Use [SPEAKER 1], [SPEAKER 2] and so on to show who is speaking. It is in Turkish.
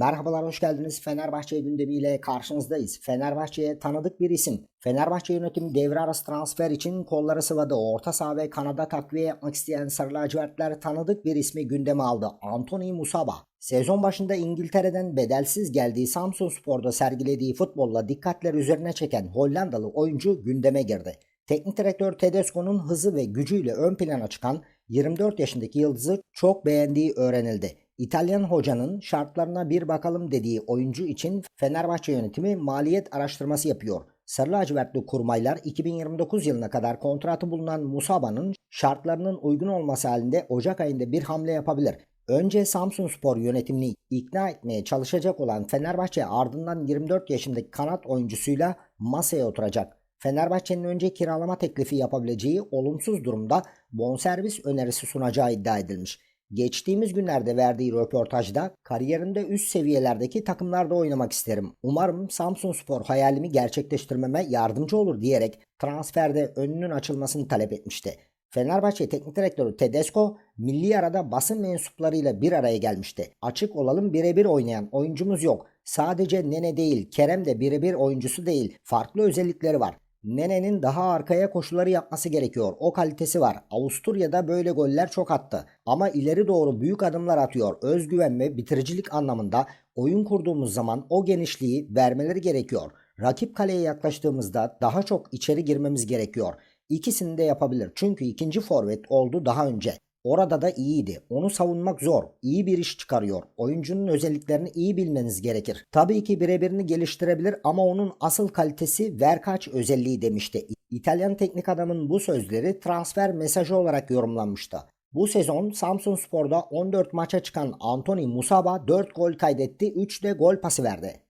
[SPEAKER 1] Merhabalar hoş geldiniz. Fenerbahçe gündemiyle karşınızdayız. Fenerbahçe'ye tanıdık bir isim. Fenerbahçe yönetimi devre arası transfer için kolları sıvadı. Orta saha ve kanada takviye yapmak isteyen Sarı Lacivertler tanıdık bir ismi gündeme aldı. Anthony Musaba. Sezon başında İngiltere'den bedelsiz geldiği Samsun Spor'da sergilediği futbolla dikkatler üzerine çeken Hollandalı oyuncu gündeme girdi. Teknik direktör Tedesco'nun hızı ve gücüyle ön plana çıkan 24 yaşındaki yıldızı çok beğendiği öğrenildi. İtalyan hocanın şartlarına bir bakalım dediği oyuncu için Fenerbahçe yönetimi maliyet araştırması yapıyor. Sarı lacivertli kurmaylar 2029 yılına kadar kontratı bulunan Musaba'nın şartlarının uygun olması halinde Ocak ayında bir hamle yapabilir. Önce Samsun Spor yönetimini ikna etmeye çalışacak olan Fenerbahçe ardından 24 yaşındaki kanat oyuncusuyla masaya oturacak. Fenerbahçe'nin önce kiralama teklifi yapabileceği olumsuz durumda bonservis önerisi sunacağı iddia edilmiş. Geçtiğimiz günlerde verdiği röportajda kariyerinde üst seviyelerdeki takımlarda oynamak isterim. Umarım Samsun Spor hayalimi gerçekleştirmeme yardımcı olur diyerek transferde önünün açılmasını talep etmişti. Fenerbahçe Teknik Direktörü Tedesco milli arada basın mensuplarıyla bir araya gelmişti. Açık olalım birebir oynayan oyuncumuz yok. Sadece Nene değil, Kerem de birebir oyuncusu değil. Farklı özellikleri var. Nene'nin daha arkaya koşuları yapması gerekiyor. O kalitesi var. Avusturya'da böyle goller çok attı. Ama ileri doğru büyük adımlar atıyor. Özgüven ve bitiricilik anlamında oyun kurduğumuz zaman o genişliği vermeleri gerekiyor. Rakip kaleye yaklaştığımızda daha çok içeri girmemiz gerekiyor. İkisini de yapabilir. Çünkü ikinci forvet oldu daha önce. Orada da iyiydi. Onu savunmak zor. İyi bir iş çıkarıyor. Oyuncunun özelliklerini iyi bilmeniz gerekir. Tabii ki birebirini geliştirebilir ama onun asıl kalitesi verkaç özelliği demişti. İtalyan teknik adamın bu sözleri transfer mesajı olarak yorumlanmıştı. Bu sezon Samsun Spor'da 14 maça çıkan Anthony Musaba 4 gol kaydetti, 3 de gol pası verdi.